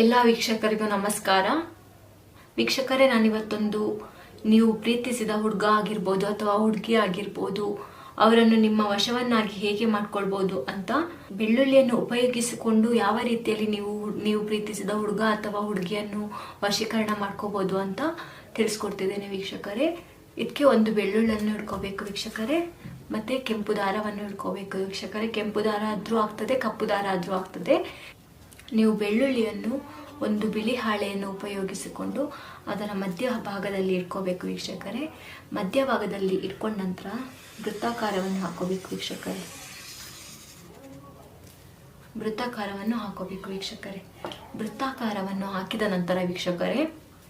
ಎಲ್ಲ ವೀಕ್ಷಕರಿಗೂ ನಮಸ್ಕಾರ. ವೀಕ್ಷಕರೇ, ನಾನಿವತ್ತೊಂದು ನೀವು ಪ್ರೀತಿಸಿದ ಹುಡುಗ ಆಗಿರ್ಬೋದು ಅಥವಾ ಹುಡುಗಿ ಆಗಿರ್ಬೋದು, ಅವರನ್ನು ನಿಮ್ಮ ವಶವನ್ನಾಗಿ ಹೇಗೆ ಮಾಡ್ಕೊಳ್ಬೋದು ಅಂತ ಬೆಳ್ಳುಳ್ಳಿಯನ್ನು ಉಪಯೋಗಿಸಿಕೊಂಡು ಯಾವ ರೀತಿಯಲ್ಲಿ ನೀವು ನೀವು ಪ್ರೀತಿಸಿದ ಹುಡುಗ ಅಥವಾ ಹುಡುಗಿಯನ್ನು ವಶೀಕರಣ ಮಾಡ್ಕೋಬೋದು ಅಂತ ತಿಳಿಸ್ಕೊಡ್ತಿದ್ದೇನೆ ವೀಕ್ಷಕರೇ. ಇದಕ್ಕೆ ಒಂದು ಬೆಳ್ಳುಳ್ಳಿಯನ್ನು ಹಿಡ್ಕೋಬೇಕು ವೀಕ್ಷಕರೇ. ಮತ್ತೆ ಕೆಂಪು ದಾರವನ್ನು ಹಿಡ್ಕೋಬೇಕು ವೀಕ್ಷಕರೇ. ಕೆಂಪು ದಾರ ಆದರೂ ಆಗ್ತದೆ, ಕಪ್ಪು ದಾರ ಆದರೂ ಆಗ್ತದೆ. ನೀವು ಬೆಳ್ಳುಳ್ಳಿಯನ್ನು ಒಂದು ಬಿಳಿ ಹಾಳೆಯನ್ನು ಉಪಯೋಗಿಸಿಕೊಂಡು ಅದರ ಮಧ್ಯ ಭಾಗದಲ್ಲಿ ಇಟ್ಕೋಬೇಕು ವೀಕ್ಷಕರೇ. ಮಧ್ಯ ಭಾಗದಲ್ಲಿ ಇಟ್ಕೊಂಡ ನಂತರ ವೃತ್ತಾಕಾರವನ್ನು ಹಾಕೋಬೇಕು ವೀಕ್ಷಕರೇ. ವೃತ್ತಾಕಾರವನ್ನು ಹಾಕೋಬೇಕು ವೀಕ್ಷಕರೇ. ವೃತ್ತಾಕಾರವನ್ನು ಹಾಕಿದ ನಂತರ ವೀಕ್ಷಕರೇ,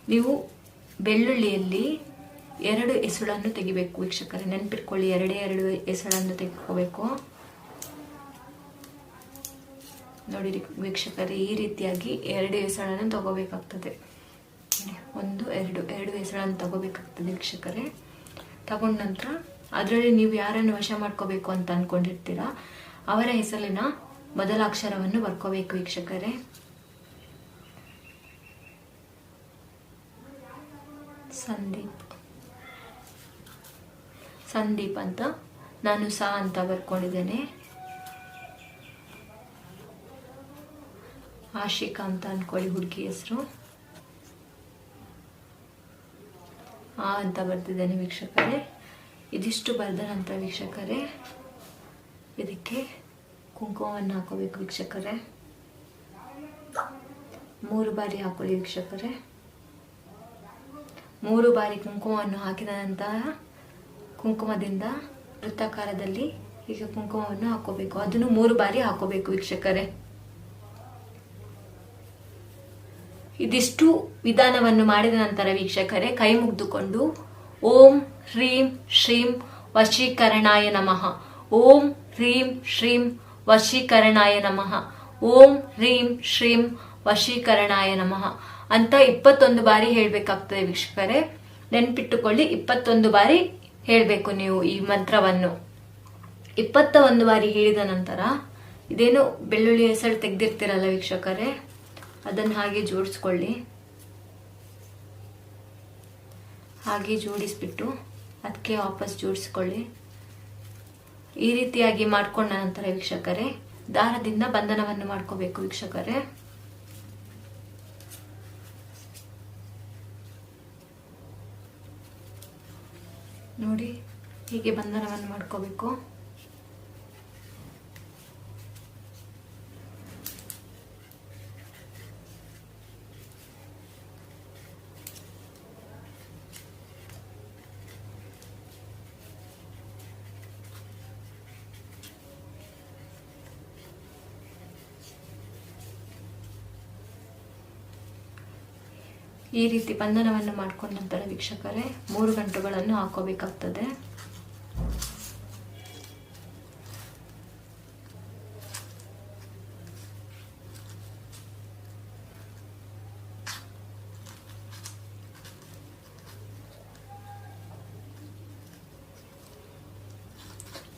ನೀವು ಬೆಳ್ಳುಳ್ಳಿಯಲ್ಲಿ ಎರಡು ಎಸಳನ್ನು ತೆಗಿಬೇಕು ವೀಕ್ಷಕರೇ. ನೆನಪಿಟ್ಕೊಳ್ಳಿ, ಎರಡೇ ಎರಡು ಎಸುಳನ್ನು ತೆಗೆದುಕೋಬೇಕು. ನೋಡಿ ವೀಕ್ಷಕರೇ, ಈ ರೀತಿಯಾಗಿ ಎರಡು ಹೆಸಳನ್ನು ತಗೋಬೇಕಾಗ್ತದೆ. ಒಂದು, ಎರಡು ಎರಡು ಹೆಸಳನ್ನು ತಗೋಬೇಕಾಗ್ತದೆ ವೀಕ್ಷಕರೇ. ತಗೊಂಡ ನಂತರ ಅದರಲ್ಲಿ ನೀವು ಯಾರನ್ನು ವಶ ಮಾಡ್ಕೋಬೇಕು ಅಂತ ಅನ್ಕೊಂಡಿರ್ತೀರಾ, ಅವರ ಹೆಸರಿನ ಮೊದಲ ಅಕ್ಷರವನ್ನು ಬರ್ಕೋಬೇಕು ವೀಕ್ಷಕರೇ. ಸಂದೀಪ್. ಸಂದೀಪ್ ಅಂತ ನಾನು ಸಾ ಅಂತ ಬರ್ಕೊಂಡಿದ್ದೇನೆ. ಆಶಿಕಾ ಅಂತ ಅನ್ಕೊಳ್ಳಿ ಹುಡುಗಿ ಹೆಸರು. ಆ ಅಂತ ಬರ್ತಿದ್ದೇನೆ ವೀಕ್ಷಕರೇ. ಇದಿಷ್ಟು ಬರೆದ ವೀಕ್ಷಕರೇ, ಇದಕ್ಕೆ ಕುಂಕುಮವನ್ನು ಹಾಕೋಬೇಕು ವೀಕ್ಷಕರೇ. ಮೂರು ಬಾರಿ ಹಾಕೊಳ್ಳಿ ವೀಕ್ಷಕರೇ. ಮೂರು ಬಾರಿ ಕುಂಕುಮವನ್ನು ಹಾಕಿದ ನಂತರ ಕುಂಕುಮದಿಂದ ವೃತ್ತಾಕಾರದಲ್ಲಿ ಈಗ ಕುಂಕುಮವನ್ನು ಹಾಕೋಬೇಕು. ಅದನ್ನು ಮೂರು ಬಾರಿ ಹಾಕೋಬೇಕು ವೀಕ್ಷಕರೇ. ಇದಿಷ್ಟು ವಿಧಾನವನ್ನು ಮಾಡಿದ ನಂತರ ವೀಕ್ಷಕರೇ, ಕೈ ಮುಗಿದುಕೊಂಡು, ಓಂ ಹ್ರೀಂ ಶ್ರೀಂ ವಶೀಕರಣಾಯ ನಮಃ. ಓಂ ಹ್ರೀಂ ಶ್ರೀಂ ವಶೀಕರಣಾಯ ನಮಃ. ಓಂ ಹ್ರೀಂ ಶ್ರೀಂ ವಶೀಕರಣಾಯ ನಮಃ. ಅಂತ ಇಪ್ಪತ್ತೊಂದು ಬಾರಿ ಹೇಳಬೇಕಾಗ್ತದೆ ವೀಕ್ಷಕರೇ. ನೆನ್ಪಿಟ್ಟುಕೊಳ್ಳಿ, ಇಪ್ಪತ್ತೊಂದು ಬಾರಿ ಹೇಳಬೇಕು ನೀವು ಈ ಮಂತ್ರವನ್ನು. ಇಪ್ಪತ್ತ ಒಂದು ಬಾರಿ ಹೇಳಿದ ನಂತರ, ಇದೇನು ಬೆಳ್ಳುಳ್ಳಿ ಹೆಸರು ತೆಗೆದಿರ್ತೀರಲ್ಲ ವೀಕ್ಷಕರೇ? ಅದನ್ನು ಹಾಗೆ ಜೋಡಿಸ್ಕೊಳ್ಳಿ. ಹಾಗೆ ಜೋಡಿಸ್ಬಿಟ್ಟು ಅದಕ್ಕೆ ವಾಪಸ್ ಜೋಡಿಸ್ಕೊಳ್ಳಿ. ಈ ರೀತಿಯಾಗಿ ಮಾಡ್ಕೊಂಡ ನಂತರ ವೀಕ್ಷಕರೇ, ದಾರದಿಂದ ಬಂಧನವನ್ನು ಮಾಡ್ಕೋಬೇಕು ವೀಕ್ಷಕರೇ. ನೋಡಿ, ಹೀಗೆ ಬಂಧನವನ್ನು ಮಾಡ್ಕೋಬೇಕು. ಈ ರೀತಿ ಬಂಧನವನ್ನು ಮಾಡಿಕೊಂಡ ನಂತರ ವೀಕ್ಷಕರೇ, ಮೂರು ಗಂಟುಗಳನ್ನು ಹಾಕೋಬೇಕಾಗ್ತದೆ.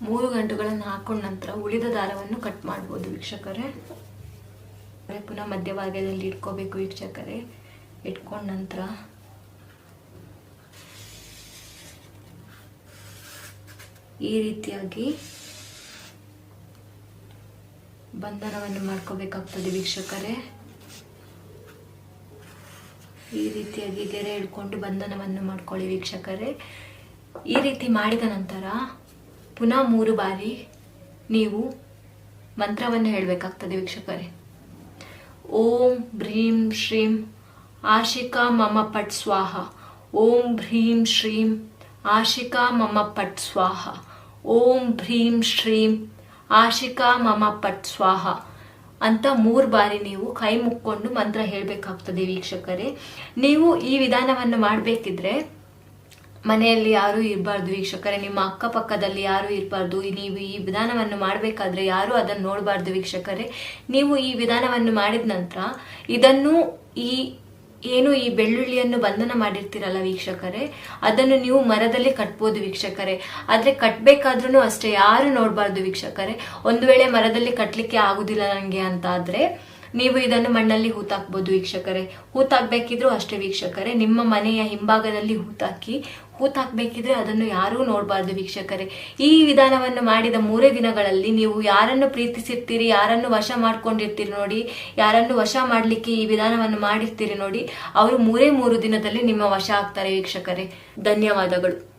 ಮೂರು ಗಂಟುಗಳನ್ನು ಹಾಕೊಂಡ ನಂತರ ಉಳಿದ ದಾರವನ್ನು ಕಟ್ ಮಾಡ್ಬೋದು ವೀಕ್ಷಕರೇ. ಪುನಃ ಮಧ್ಯಭಾಗದಲ್ಲಿ ಇಟ್ಕೋಬೇಕು ವೀಕ್ಷಕರೇ. ಇಟ್ಕೊಂಡ ನಂತರ ಈ ರೀತಿಯಾಗಿ ಬಂಧನವನ್ನು ಮಾಡ್ಕೋಬೇಕಾಗ್ತದೆ ವೀಕ್ಷಕರೇ. ಈ ರೀತಿಯಾಗಿ ಗೆರೆ ಹಿಡ್ಕೊಂಡು ಬಂಧನವನ್ನು ಮಾಡ್ಕೊಳ್ಳಿ ವೀಕ್ಷಕರೇ. ಈ ರೀತಿ ಮಾಡಿದ ನಂತರ ಪುನಃ ಮೂರು ಬಾರಿ ನೀವು ಮಂತ್ರವನ್ನು ಹೇಳಬೇಕಾಗ್ತದೆ ವೀಕ್ಷಕರೇ. ಓಂ ಭ್ರೀಂ ಶ್ರೀಂ ಆಶಿಕಾ ಮಮ ಪಟ್ ಸ್ವಾಹ. ಓಂ ಭ್ರೀಂ ಶ್ರೀಂ ಆಶಿಕಾ ಮಮ ಪಟ್ ಸ್ವಾಹ. ಓಂ ಭ್ರೀಂ ಶ್ರೀಂ ಆಶಿಕಾ ಮಮ ಪಟ್ ಸ್ವಾಹ. ಅಂತ ಮೂರು ಬಾರಿ ನೀವು ಕೈ ಮುಕ್ಕೊಂಡು ಮಂತ್ರ ಹೇಳಬೇಕಾಗ್ತದೆ ವೀಕ್ಷಕರೇ. ನೀವು ಈ ವಿಧಾನವನ್ನು ಮಾಡಬೇಕಿದ್ರೆ ಮನೆಯಲ್ಲಿ ಯಾರೂ ಇರಬಾರ್ದು ವೀಕ್ಷಕರೇ. ನಿಮ್ಮ ಅಕ್ಕಪಕ್ಕದಲ್ಲಿ ಯಾರೂ ಇರಬಾರ್ದು. ನೀವು ಈ ವಿಧಾನವನ್ನು ಮಾಡಬೇಕಾದ್ರೆ ಯಾರೂ ಅದನ್ನು ನೋಡಬಾರ್ದು ವೀಕ್ಷಕರೇ. ನೀವು ಈ ವಿಧಾನವನ್ನು ಮಾಡಿದ ನಂತರ ಇದನ್ನು ಈ ಏನು ಈ ಬೆಳ್ಳುಳ್ಳಿಯನ್ನು ಬಂಧನ ಮಾಡಿರ್ತೀರಲ್ಲ ವೀಕ್ಷಕರೇ, ಅದನ್ನು ನೀವು ಮರದಲ್ಲಿ ಕಟ್ಬೋದು ವೀಕ್ಷಕರೇ. ಆದ್ರೆ ಕಟ್ಬೇಕಾದ್ರೂ ಅಷ್ಟೇ, ಯಾರು ನೋಡಬಾರ್ದು ವೀಕ್ಷಕರೇ. ಒಂದು ವೇಳೆ ಮರದಲ್ಲಿ ಕಟ್ಲಿಕ್ಕೆ ಆಗುದಿಲ್ಲ ನನಗೆ ಅಂತ ಆದ್ರೆ ನೀವು ಇದನ್ನು ಮಣ್ಣಲ್ಲಿ ಹೂತಾಕ್ಬೋದು ವೀಕ್ಷಕರೇ. ಹೂತಾಕ್ಬೇಕಿದ್ರು ಅಷ್ಟೇ ವೀಕ್ಷಕರೇ. ನಿಮ್ಮ ಮನೆಯ ಹಿಂಭಾಗದಲ್ಲಿ ಹೂತಾಕಿ ಹೂತಾಕ್ಬೇಕಿದ್ರೆ ಅದನ್ನು ಯಾರೂ ನೋಡಬಾರ್ದು ವೀಕ್ಷಕರೇ. ಈ ವಿಧಾನವನ್ನು ಮಾಡಿದ ಮೂರೇ ದಿನಗಳಲ್ಲಿ ನೀವು ಯಾರನ್ನು ಪ್ರೀತಿಸಿರ್ತೀರಿ, ಯಾರನ್ನು ವಶ ಮಾಡ್ಕೊಂಡಿರ್ತೀರಿ ನೋಡಿ, ಯಾರನ್ನು ವಶ ಮಾಡಲಿಕ್ಕೆ ಈ ವಿಧಾನವನ್ನು ಮಾಡಿರ್ತೀರಿ ನೋಡಿ, ಅವರು ಮೂರೇ ಮೂರು ದಿನದಲ್ಲಿ ನಿಮ್ಮ ವಶ ಆಗ್ತಾರೆ ವೀಕ್ಷಕರೇ. ಧನ್ಯವಾದಗಳು.